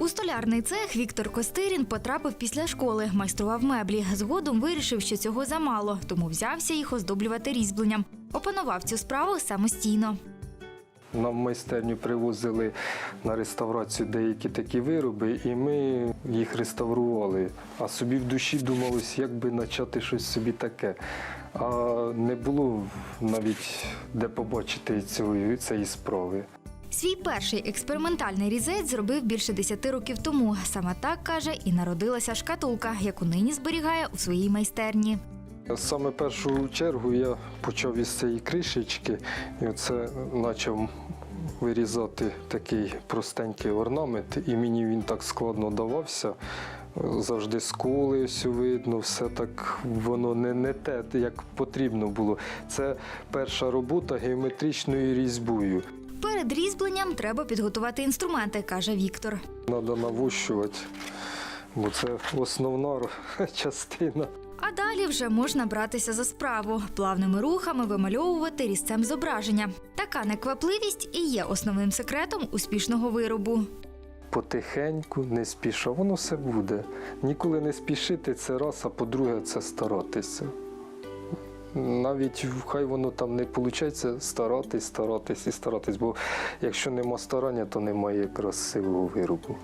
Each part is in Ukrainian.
У столярний цех Віктор Костирін потрапив після школи, майстрував меблі. Згодом вирішив, що цього замало, тому взявся їх оздоблювати різьбленням. Опанував цю справу самостійно. Нам в майстерню привозили на реставрацію деякі такі вироби, і ми їх реставрували. А собі в душі думалось, як би почати щось собі таке. А не було навіть де побачити цієї, справи. Свій перший експериментальний різець зробив більше 10 років тому. Саме так каже, і народилася шкатулка, яку нині зберігає у своїй майстерні. Саме першу чергу я почав із цієї кришечки і оце почав вирізати такий простенький орнамент, і мені він так складно давався. Завжди сколи все видно, все так воно не, не те, як потрібно було. Це перша робота геометричною різьбою. Перед різьбленням треба підготувати інструменти, каже Віктор. Треба навощувати, бо це основна частина. А далі вже можна братися за справу, плавними рухами вимальовувати різцем зображення. Така неквапливість і є основним секретом успішного виробу. Потихеньку, не спіша, воно все буде. Ніколи не спішити це раз, а по-друге, це старатися. Навіть хай воно там не виходить, старатись, старатись і старатись. Бо якщо нема старання, то немає красивого виробу.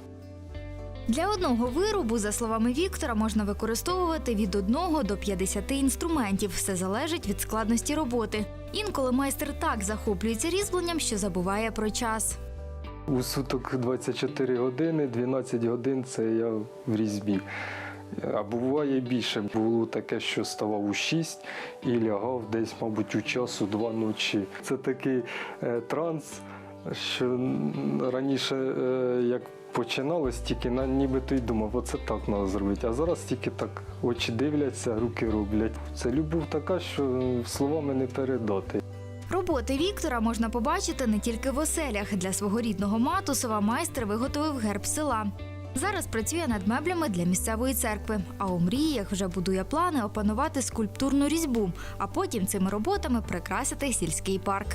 Для одного виробу, за словами Віктора, можна використовувати від 1 до 50 інструментів. Все залежить від складності роботи. Інколи майстер так захоплюється різьбленням, що забуває про час. У суток 24 години, 12 годин це я в різьбі. А буває більше. Було таке, що ставав у 6 і лягав десь, мабуть, у часу два ночі. Це такий е, транс, що раніше, е, як починалось, тільки на нібито й думав, оце так треба зробити. А зараз тільки так очі дивляться, руки роблять. Це любов така, що словами не передати. Роботи Віктора можна побачити не тільки в оселях. Для свого рідного Матусова майстер виготовив герб села. Зараз працює над меблями для місцевої церкви, а у мріях вже будує плани опанувати скульптурну різьбу, а потім цими роботами прикрасити сільський парк.